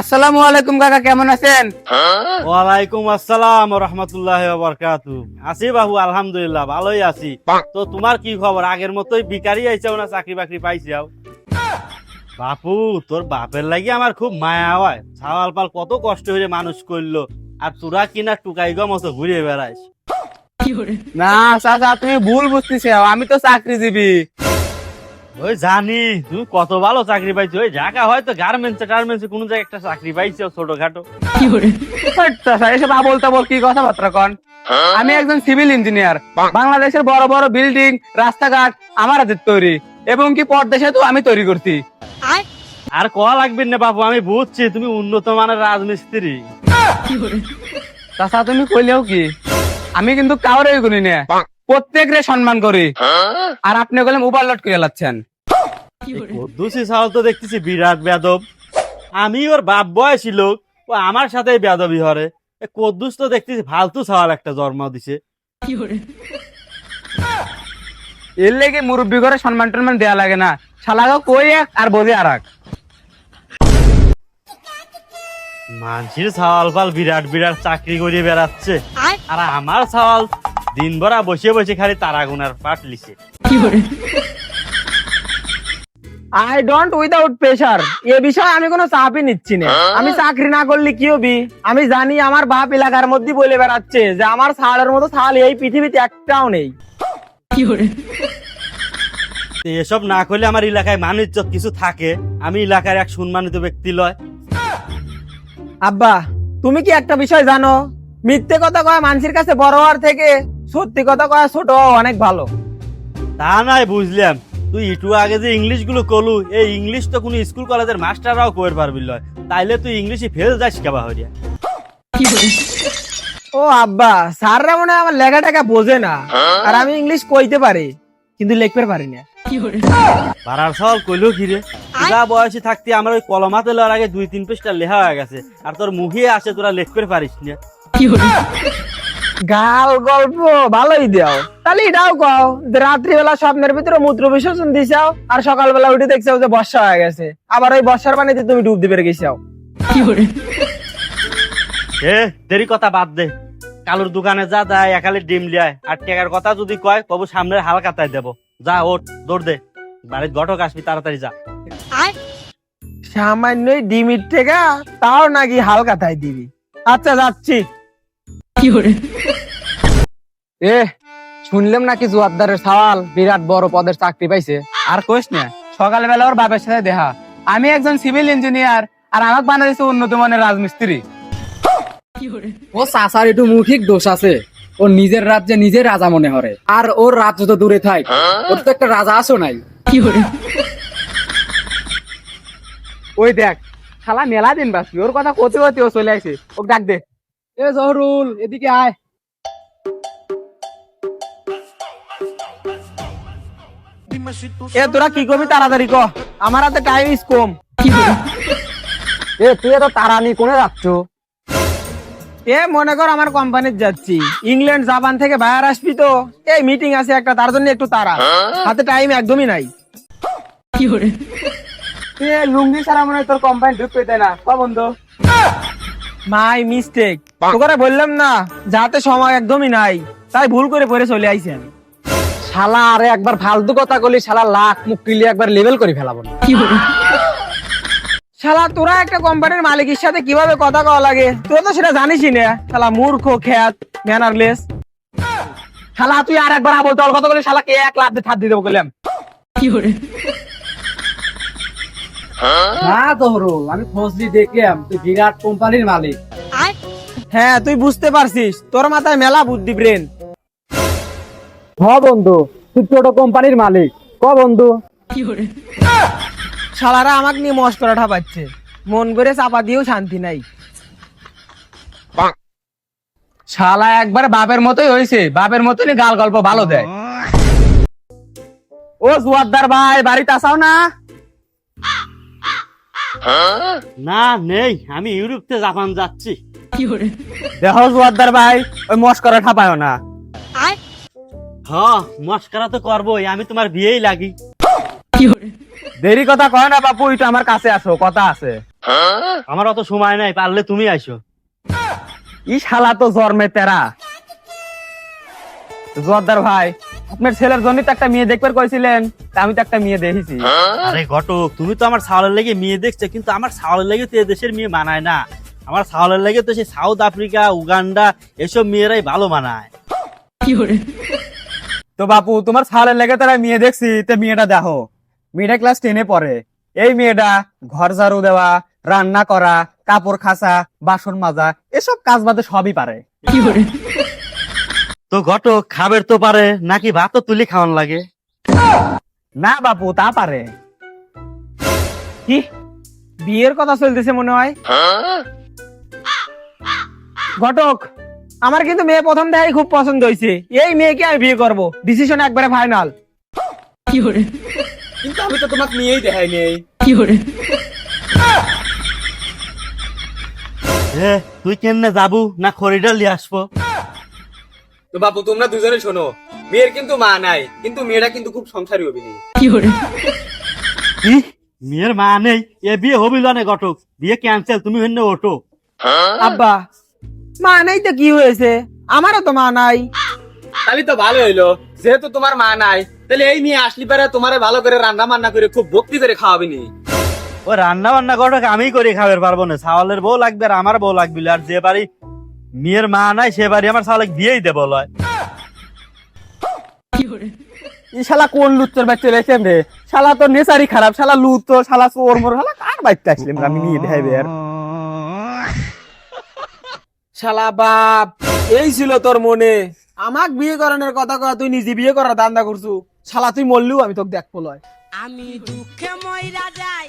আসসালামু আলাইকুম কাকা কেমন আছেন? ওয়ালাইকুম আসসালাম রহমতুল্লাহ বরকাতু আছি বাবু আলহামদুলিল্লাহ ভালোই আছি। তো তোমার কি খবর? আগের মতোই বিকারি আইছাও না চাকরি বাকরি পাইছাও বাপু তোর বাপের লাগি আমার খুব মায়া হয়। ছাওয়াল পাল কত কষ্ট হয়ে মানুষ করল আর তোরা কিনা টুকাই গো মতো ঘুরে বেড়াইস? না চাচা তুমি ভুল বুঝতেছ আমি তো চাকরিজীবী। ওই জানি তুমি কত ভালো চাকরি পাইছো। ওই ঢাকা হয়তো গার্মেন্টসে টার্মেন্টসে কোনো জায়গায় একটা চাকরি পাইছো ছোটখাটো। এসব আবল তাবল কি কথাবার্তা কন? আমি একজন সিভিল ইঞ্জিনিয়ার বাংলাদেশের বড় বড় বিল্ডিং রাস্তাঘাট আমার হাতে তৈরি এবং কি পরদেশে তো আমি তৈরি করছি। আর ক লাগবে না বাবু আমি বুঝছি তুমি উন্নত মানের রাজমিস্ত্রি। চাচা তুমি কইলেও কি? আমি কিন্তু কাউরে করি না। প্রত্যেকরে সম্মান করি। আর আপনি বলেন ওভারলোড করে? সাল তো দেখতেছি বিরাট বেদব আমি ওর বাপ বয়সী লোক ও আমার সাথে বেদবি হরে কদ্দুস তো দেখতেছি ফালতু সাওয়াল একটা জন্ম দিছে। এর লেগে মুরব্বী করে সম্মান টম্মান দেয়া লাগে না। শালাগাও কই এক আর বোঝে আর এক। মানসির সাওয়াল ফাল বিরাট বিরাট চাকরি করে বেড়াচ্ছে। আর আমার সাওয়াল দিন ভরা বসে বসে খালি তারা গুনার পাট লিছে আই ডোন্ট উইদাউট প্রেশার এ বিষয়ে আমি কোনো চাপই নিচ্ছি না। আমি চাকরি না করলে কি হবি? আমি জানি আমার বাপ এলাকার মধ্যে বলে বেড়াচ্ছে যে আমার ছাড়ের মতো ছাল এই পৃথিবীতে একটাও নেই। এসব না করলে আমার এলাকায় মানিজ্য কিছু থাকে। আমি এলাকার এক সম্মানিত ব্যক্তি লয়। আব্বা তুমি কি একটা বিষয় জানো? মিথ্যে কথা কয় মানুষের কাছে বড় হওয়ার থেকে সত্যি কথা কয় ছোট অনেক ভালো। তা নাই বুঝলাম। তুই একটু আগে যে ইংলিশগুলো কলু এই ইংলিশ তো কোনো স্কুল কলেজের মাস্টাররাও কইর পারবি লয়। তাইলে তুই ইংলিশে ফেল যাস কেবা হরিয়া ও আব্বা স্যাররা মনে আমার লেখা টাকা বোঝে না। আর আমি ইংলিশ কইতে পারি কিন্তু লিখতে পারি না। পাড়ার সল কইলো কি রে? যা বয়সে থাকতে আমার ওই কলমাতে লওয়ার আগে দুই তিন পৃষ্ঠা লেখা হয়ে গেছে আর তোর মুখে আসে তোরা লেখ করে পারিস না। গাল গল্প ভালোই দাও তাহলে এটাও কও যে রাত্রিবেলা স্বপ্নের ভিতরে মূত্র বিসর্জন দিছাও আর সকালবেলা উঠে দেখছাও যে বর্ষা হয়ে গেছে। আবার ওই বর্ষার পানিতে তুমি ডুব দিবে গেছাও এ দেরি কথা বাদ দে। কালুর দোকানে যা দেয় একালে ডিম লিয়ায়। আর টাকার কথা যদি কয় কবু সামনের হালকাতায় দেবো। যা ওঠ দৌড় দে। বাড়ির ঘটক আসবি তাড়াতাড়ি যা। সামান্য ডিমির থেকে তাও নাকি হালকা তাই দিবি। আচ্ছা যাচ্ছি। এ শুনলাম নাকি জুয়ারদারের সওয়াল বিরাট বড় পদের চাকরি পাইছে। আর কইস না সকালবেলা ওর বাপের সাথে দেখা। আমি একজন সিভিল ইঞ্জিনিয়ার আর আমাকে বানাইছে উন্নত মানের রাজমিস্ত্রি। ও চাচার একটু মৌখিক দোষ আছে। ও নিজের রাজ্যে নিজে রাজা মনে হরে আর ওর রাজ্য তো দূরে থাক ওর তো একটা রাজা আসো নাই। ওই দেখ খালা মেলা দিন বাসবি ওর কথা কতে কতে ও চলে আসে। ওকে ডাক দে। এ জহরুল এদিকে আয়। এ তোরা কি করবি তাড়াতাড়ি ক। আমার হাতে টাইম ইস কম। এ তুই এত তারানি কোনে যাচ্ছ? এ মনে কর আমার কোম্পানির যাচ্ছি। ইংল্যান্ড জাপান থেকে বাইরে আসবি তো। এই মিটিং আছে একটা তার জন্য একটু তারা হাতে টাইম একদমই নাই। এ লুঙ্গি ছাড়া মনে হয় তোর কোম্পানি ঢুকতে দেয় না? ক বন্ধু? মাই মিস্টেক তোকে বললাম না যাতে সময় একদমই নাই তাই ভুল করে পরে চলে আইছেন। শালা আরে একবার ফালতু কথা কলি শালা লাখ মুখ কিলি একবার লেভেল করে ফেলাবো না। শালা তোরা একটা কোম্পানির মালিকের সাথে কীভাবে কথা কওয়া লাগে? তুই তো সেটা জানিসই না। শালা মূর্খ খ্যাত ম্যানারলেস শালা তুই আর একবার বলতে অল কথা বলে শালাকে এক লাখ দিয়ে ছাড় দিয়ে দেবো বললাম না জহরুল আমি ফজলি দেখলাম তুই বিরাট কোম্পানির মালিক। হ্যাঁ তুই বুঝতে পারছিস তোর মাথায় মেলা বুদ্ধি ব্রেন। হ বন্ধু তুই ছোট কোম্পানির মালিক। ক বন্ধু? শালারা আমাকে নিয়ে মশ করা ঠাপাচ্ছে মন করে চাপা দিয়েও শান্তি নাই। শালা একবার বাপের মতোই হয়েছে বাপের মতনই গাল গল্প ভালো দেয়। ও জুয়ারদার ভাই বাড়িতে আসাও না? না নেই আমি ইউরোপতে জাপান যাচ্ছি। দেখো জুয়ারদার ভাই ওই মশ করা ঠাপায় না হ মস্কারা তো করবোই আমি তোমার বিয়েই লাগি। দেরি কথা কয় না বাপু একটু আমার কাছে আসো কথা আছে। আমার অত সময় নাই পারলে তুমি আইসো। ই শালা তো জন্মে তেরা। জোয়ারদার ভাই আপনার ছেলের জন্য তো একটা মেয়ে দেখবার কইছিলেন আমি তো একটা মেয়ে দেখেছি। আরে ঘটক তুমি তো আমার ছাওয়ালের লেগে মেয়ে দেখছ কিন্তু আমার ছাওয়ালের লেগে তো দেশের মেয়ে মানায় না। আমার ছাওয়ালের লেগে তো সেই সাউথ আফ্রিকা উগান্ডা এসব মেয়েরাই ভালো মানায়। তো বাপু তোমার ছালের লেগে তারা মেয়ে দেখছি তো মেয়েটা দেখো। মেয়েটা ক্লাস টেনে পড়ে। এই মেয়েটা ঘর ঝাড়ু দেওয়া রান্না করা কাপড় খাসা বাসন মাজা এসব কাজ বাদে সবই পারে। তো ঘটক খাবের তো পারে নাকি ভাতও তুলি খাওয়ান লাগে? না বাপু তা পারে। কি? বিয়ের কথা চলতেছে মনে হয়? ঘটক আমার কিন্তু মেয়ে প্রথম দেখাই খুব পছন্দ হয়েছে। এই মেয়েকে আমি বিয়ে করব। ডিসিশন একবারে ফাইনাল কি হরে? কিন্তু আমি তো তোমাকে নিয়েই দেখাই নেই। এ তুই কেমনে যাবু? না খরিডার লিয়ে আসব? তো বাপু তোমরা দুজনে শোনো মেয়ের কিন্তু মা নাই কিন্তু মেয়েটা কিন্তু খুব সংসারী অভিনী কি মেয়ের মা নেই এ বিয়ে হবিল না ঘটক বিয়ে ক্যান্সেল তুমি হইনে ওঠো। আব্বা মা নাই তো কি হয়েছে? আমারও তো মা নাই। তাহলে তো ভালো হইল যেহেতু তোমার মা নাই তাহলে এই নিয়ে আসলি পারে তোমারে ভালো করে রান্না বান্না করে খুব ভক্তি করে খাওয়াবি নি ও রান্না বান্না ঘটক আমি করে খাবার পারব না। ছাওয়ালের বউ লাগবে আর আমার বউ লাগবে আর যে বাড়ি মেয়ের মা নাই সে বাড়ি আমার ছাওয়ালে বিয়েই দেবো লয়। ই শালা কোন লুচ্চর বাচ্চা রেখে রে? শালা তো নেচারি খারাপ শালা লুত শালা চোর মোর শালা কার আসলাম আমি নিয়ে দেখাইবে আর। শালা বাপ এই ছিল তোর মনে। আমাক বিয়ে করানোর কথা কয়া তুই নিজে বিয়ে করার দান্দা করছু। শালা তুই মরলেও আমি তোকে দেখব লয়। আমি দুঃখে ময়রা যাই।